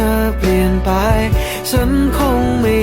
ธอเปลี่ยนไป ฉันคงไม่